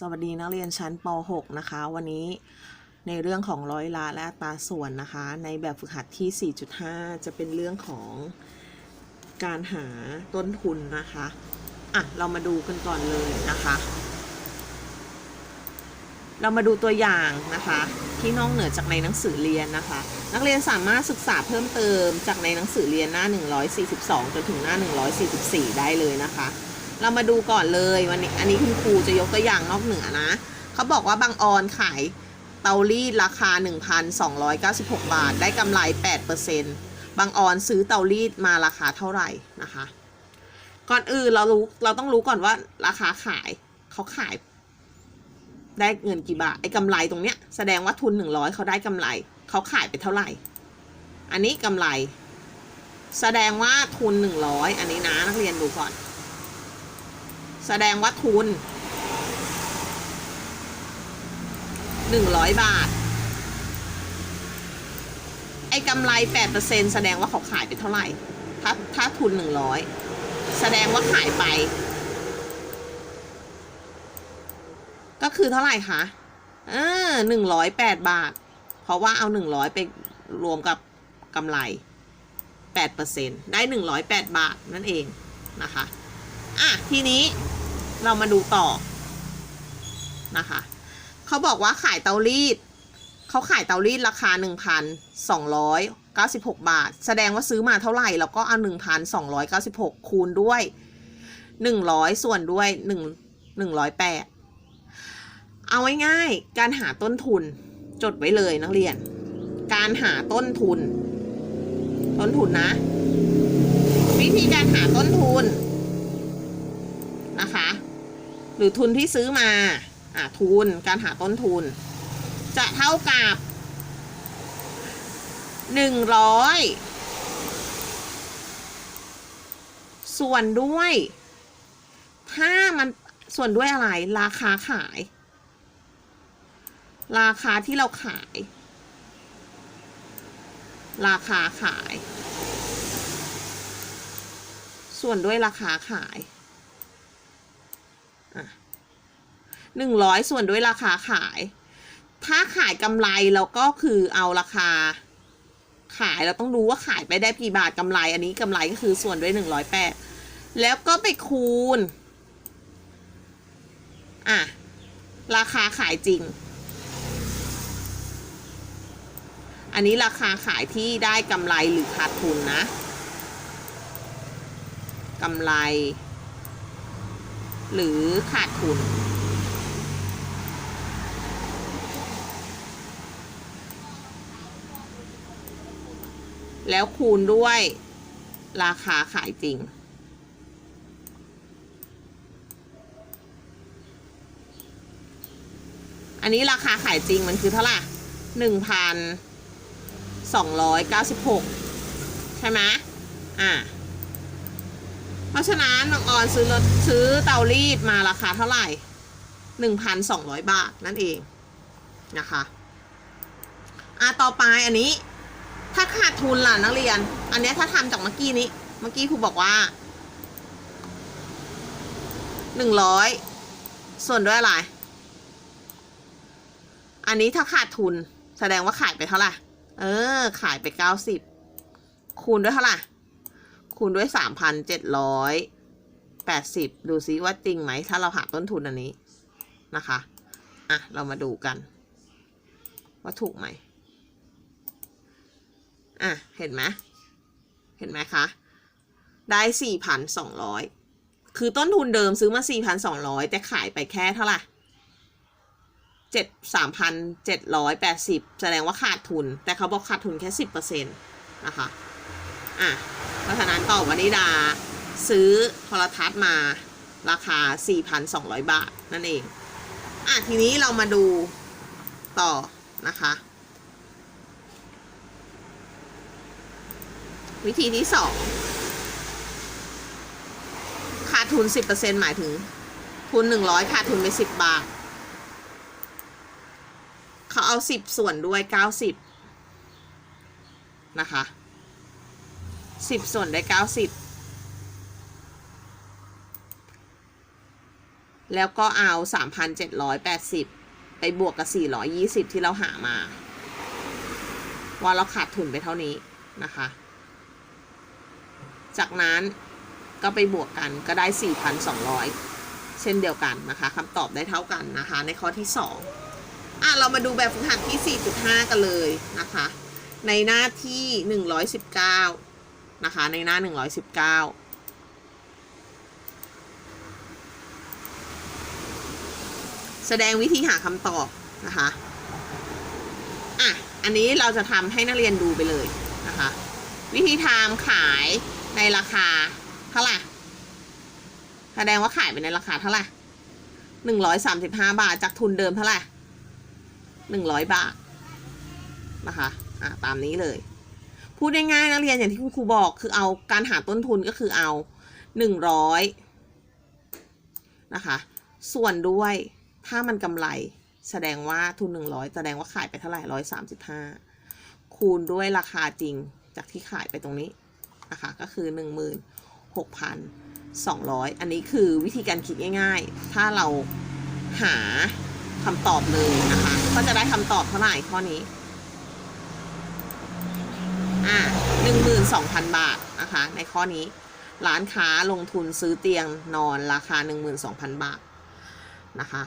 สวัสดีนักเรียนชั้นป .6 นะคะ วันนี้ในเรื่องของร้อยละและอัตราส่วนนะคะ ในแบบฝึกหัดที่ 4.5 จะเป็นเรื่องของการหาต้นทุนนะคะ อะ เรามาดูกันก่อนเลยนะคะ เรามาดูตัวอย่างนะคะ ที่นอกเหนือจากในหนังสือเรียนนะคะ นักเรียนสามารถศึกษาเพิ่มเติมจากในหนังสือเรียนหน้า 142 จนถึงหน้า 144 ได้เลยนะคะ เรามาดูก่อนเลยวันนี้อันนี้คุณครูจะยกตัวอย่างนอกเหนือนะเขาบอกว่าบางออนขายเตารีดราคา 1,296 บาท ได้กำไร 8%บางออนซื้อเตารีดมาราคาเท่าไหร่นะคะ ก่อนอื่นเรารู้เราต้องรู้ก่อนว่าราคาขายเขาขาย ได้เงินกี่บาทไอ้กำไรตรงเนี้ยแสดงว่าทุน 100เขาได้กำไรเขาขายไปเท่าไหร่ อันนี้กำไร แสดงว่าทุน 100 อันนี้นะนักเรียนดูก่อน แสดงว่าทุนหนึ่งร้อยบาท ไอ้กำไรแปดเปอร์เซ็นแสดงว่าเขาขายไปเท่าไหร่ ถ้าถ้าทุนหนึ่งร้อยแสดงว่าขายไป ก็คือเท่าไหร่คะเออหนึ่งร้อยแปดบาท เพราะว่าเอาหนึ่งร้อยไปรวมกับกำไรแปดเปอร์เซ็นได้หนึ่งร้อยแปดบาทนั่นเองนะคะ อะ ทีนี้ เรามาดูต่อนะคะ เขาบอกว่าขายเตารีด เขาขายเตารีดราคา 1,296 บาท แสดงว่าซื้อมาเท่าไหร่แล้วก็เอา 1,296 คูณด้วย 100 ส่วนด้วย 1 108 เอาง่ายๆ การหาต้นทุนจดไว้เลยนักเรียน การหาต้นทุน ต้นทุนนะ วิธีการหาต้นทุน หรือทุนที่ซื้อมาอ่าทุนการหาต้นทุน จะเท่ากับหนึ่งร้อยส่วนด้วย ถ้ามันส่วนด้วยอะไร ราคาขาย ราคาที่เราขาย ราคาขาย ส่วนด้วยราคาขาย หนึ่งร้อยส่วนด้วยราคาขาย ถ้าขายกำไรเราก็คือเอาราคา ขายเราต้องดูว่าขายไปได้กี่บาทกำไร อันนี้กำไรก็คือส่วนด้วยหนึ่งร้อยแปดแล้วก็ไปคูณ อะ ราคาขายจริง อันนี้ราคาขายที่ได้กำไรหรือขาดทุนนะกำไร หรือขาดทุน แล้วคูณด้วยราคาขายจริง อันนี้ราคาขายจริงมันคือเท่าไหร่หนึ่งพันสองร้อยเก้าสิบหกใช่ไหมอ่า เพราะฉะนั้นบางออนซื้อรถซื้อเตารีดมาราคาเท่าไหร่หนึ่งพันสองร้อยบาทนั่นเองนะคะอะต่อไปอันนี้ ถ้าขาดทุนล่ะนักเรียน อันนี้ถ้าทำจากเมื่อกี้นี้ เมื่อกี้ครูบอกว่าหนึ่งร้อยส่วนด้วยอะไร อันนี้ถ้าขาดทุน แสดงว่าขายไปเท่าไหร่ เออ ขายไปเก้าสิบคูณด้วยเท่าไหร่ คูณด้วยสามพันเจ็ดร้อยแปดสิบดูซิว่าจริงไหม ถ้าเราหาต้นทุนอันนี้นะคะ อะ เรามาดูกัน ว่าถูกไหม อะ เห็นไหมเห็นไหมคะ ได้สี่พันสองร้อยคือต้นทุนเดิมซื้อมาสี่พันสองร้อยแต่ขายไปแค่เท่าไหร่เจ็ดสามพันเจ็ดร้อยแปดสิบแสดงว่าขาดทุน แต่เขาบอกขาดทุนแค่สิบเปอร์เซ็นต์นะคะ อะ เพราะฉะนั้นต่อวนิดาซื้อโทรทัศน์มาราคา 4,200 บาท นั่นเอง อะ ทีนี้เรามาดูต่อนะคะ วิธีที่สองขาดทุน 10%หมายถึง ทุน 100 ขาดทุนไป 10 บาท เขาเอา 10 ส่วนด้วย 90 นะคะ 10ส่วนได้90แล้วก็เอา 3,780 ไปบวกกับ 420 ที่เราหามา ว่าเราขาดทุนไปเท่านี้นะคะ จากนั้นก็ไปบวกกันก็ได้ 4,200 เช่นเดียวกันนะคะคำตอบได้เท่ากันนะคะ ในข้อที่ 2อะ เรามาดูแบบฝึกหัดที่ 4.5 กันเลยนะคะ ในหน้าที่ 119 นะคะ ในหน้า 119แสดงวิธีหาคำตอบนะคะ อะ อันนี้เราจะทำให้นักเรียนดูไปเลยนะคะ วิธีทำขายในราคาเท่าไหร่ แสดงว่าขายไปในราคาเท่าไหร่หนึ่งร้อยสามสิบห้าบาทจากทุนเดิมเท่าไหร่หนึ่งร้อยบาทนะคะ อะ ตามนี้เลย พูดง่ายๆนักเรียนอย่างที่คุณครูบอกคือเอาการหาต้นทุนก็คือเอาหนึ่งร้อยนะคะ ส่วนด้วยถ้ามันกำไรแสดงว่าทุนหนึ่งร้อยแสดงว่าขายไปเท่าไหร่ร้อยสามสิบห้าคูณด้วยราคาจริงจากที่ขายไปตรงนี้นะคะก็คือหนึ่งหมื่นหกพันสองร้อยอันนี้คือวิธีการคิดง่าย ๆ ถ้าเราหาคำตอบเลยนะคะ ก็จะได้คำตอบเท่าไหร่ข้อนี้ อ่าหนึ่งหมื่นสองพันบาทนะคะ ในข้อนี้ ร้านค้าลงทุนซื้อเตียงนอนราคา12,000บาทนะคะ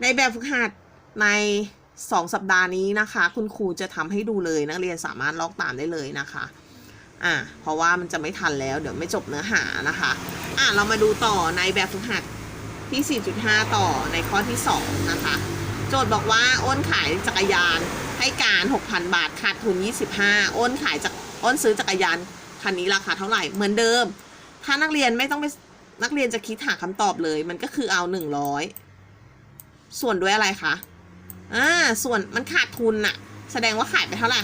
ในแบบฝึกหัดใน2สัปดาห์นี้นะคะ คุณครูจะทำให้ดูเลยนักเรียนสามารถลอกตามได้เลยนะคะอ่าเพราะว่ามันจะไม่ทันแล้ว เดี๋ยวไม่จบเนื้อหานะคะ อ่าเรามาดูต่อในแบบฝึกหัดที่ 4.5 ต่อในข้อที่ 2 นะคะ โจทย์บอกว่าอ้นขายจักรยานให้การ 6,000 บาทขาดทุน 25 อ้นขายจากอ้นซื้อจักรยานคันนี้ราคาเท่าไหร่เหมือนเดิม ถ้านักเรียนไม่ต้องไปนักเรียนจะคิดหาคำตอบเลย มันก็คือเอาหนึ่งร้อยส่วนด้วยอะไรคะอ่าส่วนมันขาดทุนน่ะ แสดงว่าขายไปเท่าไหร่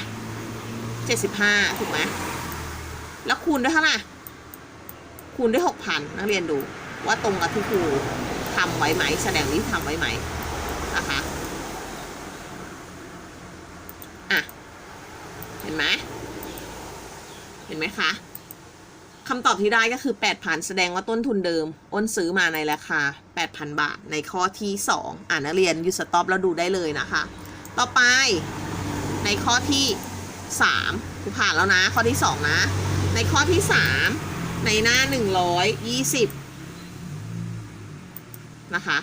เจ็ดสิบห้าถูกไหมแล้วคูณด้วยเท่าไหร่คูณด้วยหกพันนักเรียนดูว่าตรงกับที่ครูทำไว้ไหม แสดงที่ทำไว้ไหมนะคะเห็ นไหมเห็นไหมคะคำตอบที่ได้ก็คือ8,000แสดงว่าต้นทุนเดิม อ้นซื้อมาในราคา 8,000 บาท ในข้อที่ 2 อ่านนักเรียนยุดสต็อปแล้วดูได้เลยนะคะ ต่อไปในข้อที่3กูผ่านแล้วนะ ข้อที่ 2 นะ ในข้อที่ 3 ในหน้า 120 นะคะ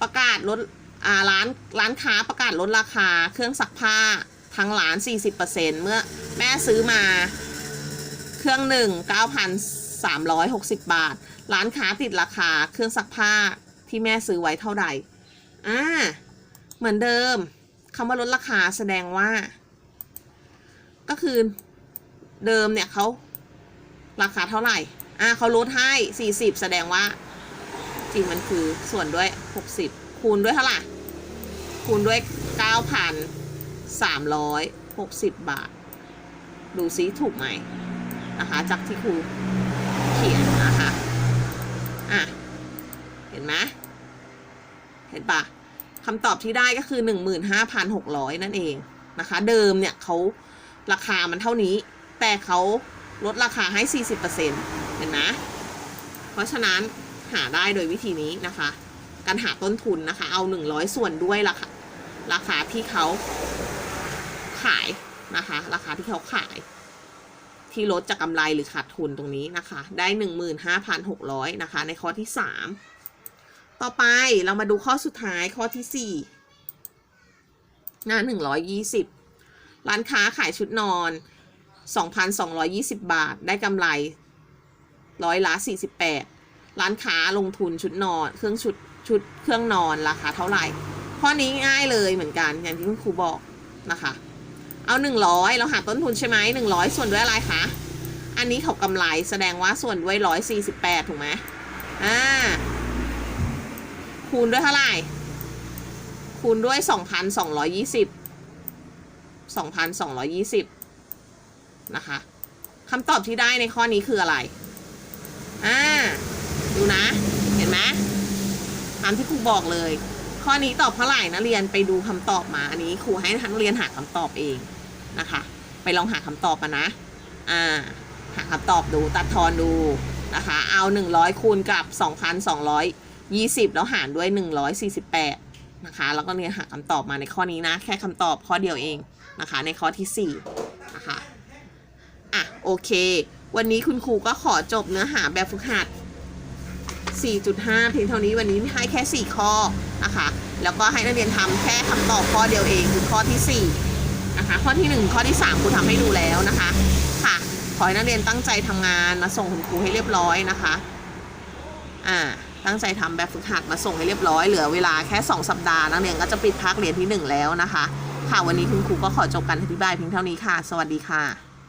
ประกาศลดร้านร้านค้าประกาศลดราคาเครื่องซักผ้า ทั้งร้าน 40%เมื่อแม่ซื้อมาเครื่องหนึ่ง9,360 บาท ร้านค้าติดราคาเครื่องซักผ้าที่แม่ซื้อไว้เท่าไหร่อ่าเหมือนเดิมคำว่าลดราคาแสดงว่า ก็คือเดิมเนี่ยเขาราคาเท่าไหร่ อ่าเขาลดให้ 40 แสดงว่า จริงมันคือส่วนด้วย 60 คูณด้วยเท่าไหร่ คูณด้วย 9,000 360 บาท ดูซิถูกไหมนะคะจากที่ครูเขียนนะคะอะเห็นไหมเห็นปะคำตอบที่ได้ก็คือ 15,600 นั่นเองนะคะ เดิมเนี่ยเขาราคามันเท่านี้ แต่เขาลดราคาให้ 40%เห็นไหมเพราะฉะนั้นหาได้โดยวิธีนี้นะคะ การหาต้นทุนนะคะ เอา 100 ส่วนด้วยราคาราคาที่เขา ขายนะคะ ราคาที่เขาขาย ที่ลดจากกำไรหรือขาดทุนตรงนี้นะคะ ได้ 15,600นะคะ ในข้อที่ 3 ต่อไปเรามาดูข้อสุดท้ายข้อที่ 4 หน้า 120 ร้านค้าขายชุดนอน 2,220 บาท ได้กำไรร้อยละ 48 ร้านค้าลงทุนชุดนอน เครื่องชุดชุดเครื่องนอนราคาเท่าไหร่ ข้อนี้ง่ายเลยเหมือนกันอย่างที่คุณครูบอกนะคะ เอาหนึ่งร้อยเราหาต้นทุนใช่ไหมหนึ่งร้อยส่วนด้วยอะไรคะ อันนี้เขากำไรแสดงว่าส่วนด้วยร้อยสี่สิบแปดถูกไหมอ่า คูณด้วยเท่าไหร่ คูณด้วยสองพันสองร้อยยี่สิบสองพันสองร้อยยี่สิบนะคะคำตอบที่ได้ในข้อนี้คืออะไร อ่า ดูนะ เห็นไหมตามที่ครูบอกเลย ข้อนี้ตอบเท่าไหร่นะเรียนไปดูคำตอบมา อันนี้ครูให้นักเรียนหาคำตอบเองนะคะ ไปลองหาคำตอบมานะ อ่า หาคำตอบดูตัดทอนดูนะคะ เอา 100 คูณกับ20แล้วหารด้วย 148 นะคะ แล้วก็เนี่ยหาคำตอบมาในข้อนี้นะ แค่คำตอบข้อเดียวเองนะคะ ในข้อที่ 4 นะคะ อะ โอเค วันนี้คุณครูก็ขอจบเนื้อหาแบบฝึกหัด 4.5 เพียงเท่านี้วันนี้ให้แค่ 4 ข้อนะคะแล้วก็ให้นักเรียนทำแค่คำตอบข้อเดียวเองคือข้อที่4นะคะข้อที่ 1 ข้อที่3ครูทำให้ดูแล้วนะคะค่ะขอให้นักเรียนตั้งใจทำงานมาส่งคุณครูให้เรียบร้อยนะคะอ่าตั้งใจทำแบบฝึกหัดมาส่งให้เรียบร้อยเหลือเวลาแค่ 2 สัปดาห์นักเรียนก็จะปิดภาคเรียนที่ 1 แล้วนะคะ ค่ะวันนี้คุณครูก็ขอจบการอธิบายเพียงเท่านี้ค่ะ สวัสดีค่ะ